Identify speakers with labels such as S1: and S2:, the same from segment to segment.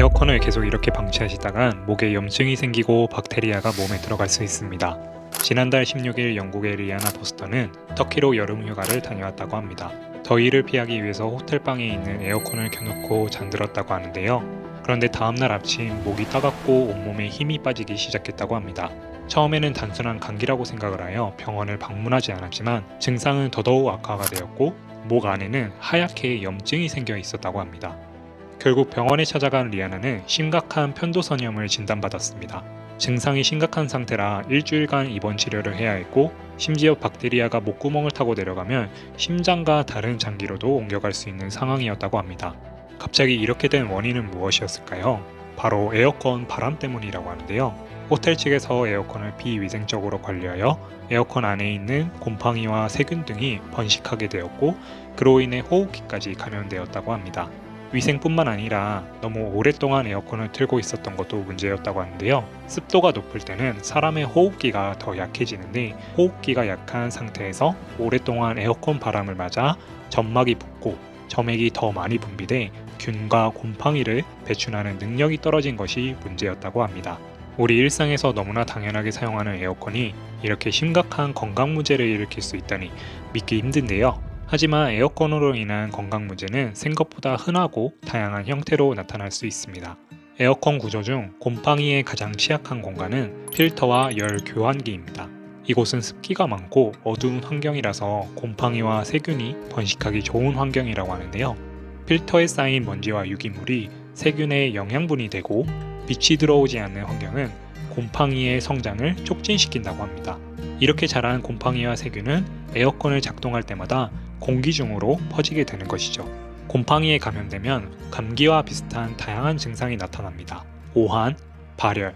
S1: 에어컨을 계속 이렇게 방치하시다간 목에 염증이 생기고 박테리아가 몸에 들어갈 수 있습니다. 지난달 16일 영국의 리아나 포스터는 터키로 여름 휴가를 다녀왔다고 합니다. 더위를 피하기 위해서 호텔방에 있는 에어컨을 켜놓고 잠들었다고 하는데요. 그런데 다음날 아침 목이 따갑고 온몸에 힘이 빠지기 시작했다고 합니다. 처음에는 단순한 감기라고 생각을 하여 병원을 방문하지 않았지만 증상은 더더욱 악화가 되었고 목 안에는 하얗게 염증이 생겨 있었다고 합니다. 결국 병원에 찾아간 리아나는 심각한 편도선염을 진단받았습니다. 증상이 심각한 상태라 일주일간 입원 치료를 해야 했고 심지어 박테리아가 목구멍을 타고 내려가면 심장과 다른 장기로도 옮겨갈 수 있는 상황이었다고 합니다. 갑자기 이렇게 된 원인은 무엇이었을까요? 바로 에어컨 바람 때문이라고 하는데요. 호텔 측에서 에어컨을 비위생적으로 관리하여 에어컨 안에 있는 곰팡이와 세균 등이 번식하게 되었고 그로 인해 호흡기까지 감염되었다고 합니다. 위생뿐만 아니라 너무 오랫동안 에어컨을 틀고 있었던 것도 문제였다고 하는데요. 습도가 높을 때는 사람의 호흡기가 더 약해지는데 호흡기가 약한 상태에서 오랫동안 에어컨 바람을 맞아 점막이 붓고 점액이 더 많이 분비돼 균과 곰팡이를 배출하는 능력이 떨어진 것이 문제였다고 합니다. 우리 일상에서 너무나 당연하게 사용하는 에어컨이 이렇게 심각한 건강 문제를 일으킬 수 있다니 믿기 힘든데요. 하지만 에어컨으로 인한 건강 문제는 생각보다 흔하고 다양한 형태로 나타날 수 있습니다. 에어컨 구조 중 곰팡이에 가장 취약한 공간은 필터와 열 교환기입니다. 이곳은 습기가 많고 어두운 환경이라서 곰팡이와 세균이 번식하기 좋은 환경이라고 하는데요. 필터에 쌓인 먼지와 유기물이 세균의 영양분이 되고 빛이 들어오지 않는 환경은 곰팡이의 성장을 촉진시킨다고 합니다. 이렇게 자란 곰팡이와 세균은 에어컨을 작동할 때마다 공기 중으로 퍼지게 되는 것이죠. 곰팡이에 감염되면 감기와 비슷한 다양한 증상이 나타납니다. 오한, 발열,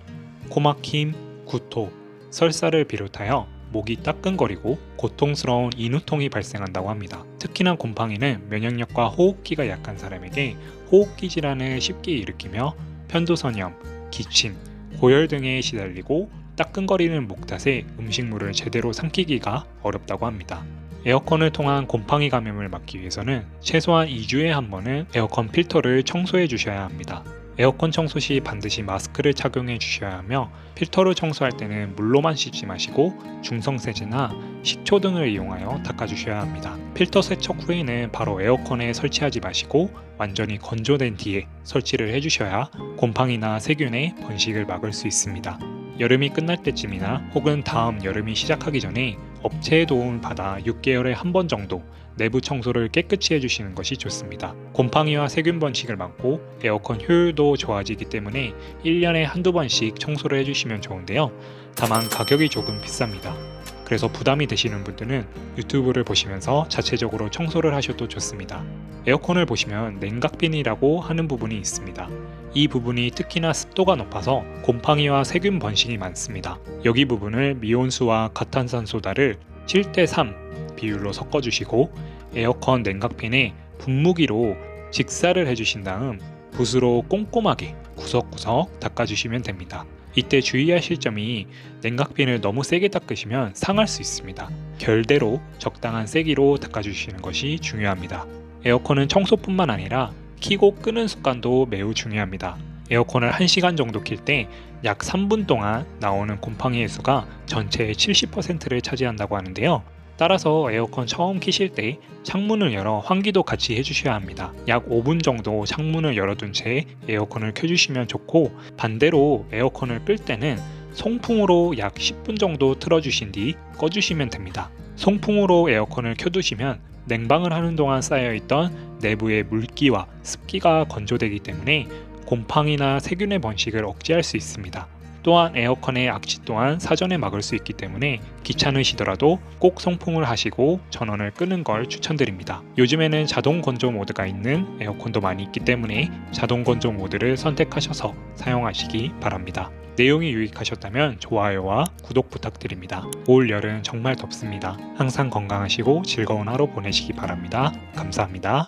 S1: 코막힘, 구토, 설사를 비롯하여 목이 따끔거리고 고통스러운 인후통이 발생한다고 합니다. 특히나 곰팡이는 면역력과 호흡기가 약한 사람에게 호흡기 질환을 쉽게 일으키며 편도선염, 기침, 고열 등에 시달리고 따끔거리는 목 탓에 음식물을 제대로 삼키기가 어렵다고 합니다. 에어컨을 통한 곰팡이 감염을 막기 위해서는 최소한 2주에 한 번은 에어컨 필터를 청소해 주셔야 합니다. 에어컨 청소 시 반드시 마스크를 착용해 주셔야 하며 필터를 청소할 때는 물로만 씻지 마시고 중성세제나 식초 등을 이용하여 닦아 주셔야 합니다. 필터 세척 후에는 바로 에어컨에 설치하지 마시고 완전히 건조된 뒤에 설치를 해 주셔야 곰팡이나 세균의 번식을 막을 수 있습니다. 여름이 끝날 때쯤이나 혹은 다음 여름이 시작하기 전에 업체의 도움을 받아 6개월에 한 번 정도 내부 청소를 깨끗이 해주시는 것이 좋습니다. 곰팡이와 세균 번식을 막고 에어컨 효율도 좋아지기 때문에 1년에 한두 번씩 청소를 해주시면 좋은데요. 다만 가격이 조금 비쌉니다. 그래서 부담이 되시는 분들은 유튜브를 보시면서 자체적으로 청소를 하셔도 좋습니다. 에어컨을 보시면 냉각빈이라고 하는 부분이 있습니다. 이 부분이 특히나 습도가 높아서 곰팡이와 세균 번식이 많습니다. 여기 부분을 미온수와 가탄산소다를 7대 3 비율로 섞어주시고 에어컨 냉각팬에 분무기로 직사를 해주신 다음 붓으로 꼼꼼하게 구석구석 닦아주시면 됩니다. 이때 주의하실 점이 냉각핀을 너무 세게 닦으시면 상할 수 있습니다. 결대로 적당한 세기로 닦아주시는 것이 중요합니다. 에어컨은 청소뿐만 아니라 키고 끄는 습관도 매우 중요합니다. 에어컨을 1시간 정도 킬 때 약 3분 동안 나오는 곰팡이의 수가 전체의 70%를 차지한다고 하는데요. 따라서 에어컨 처음 키실 때 창문을 열어 환기도 같이 해주셔야 합니다. 약 5분 정도 창문을 열어둔 채 에어컨을 켜주시면 좋고 반대로 에어컨을 끌 때는 송풍으로 약 10분 정도 틀어주신 뒤 꺼주시면 됩니다. 송풍으로 에어컨을 켜두시면 냉방을 하는 동안 쌓여있던 내부의 물기와 습기가 건조되기 때문에 곰팡이나 세균의 번식을 억제할 수 있습니다. 또한 에어컨의 악취 또한 사전에 막을 수 있기 때문에 귀찮으시더라도 꼭 송풍을 하시고 전원을 끄는 걸 추천드립니다. 요즘에는 자동 건조 모드가 있는 에어컨도 많이 있기 때문에 자동 건조 모드를 선택하셔서 사용하시기 바랍니다. 내용이 유익하셨다면 좋아요와 구독 부탁드립니다. 올 여름 정말 덥습니다. 항상 건강하시고 즐거운 하루 보내시기 바랍니다. 감사합니다.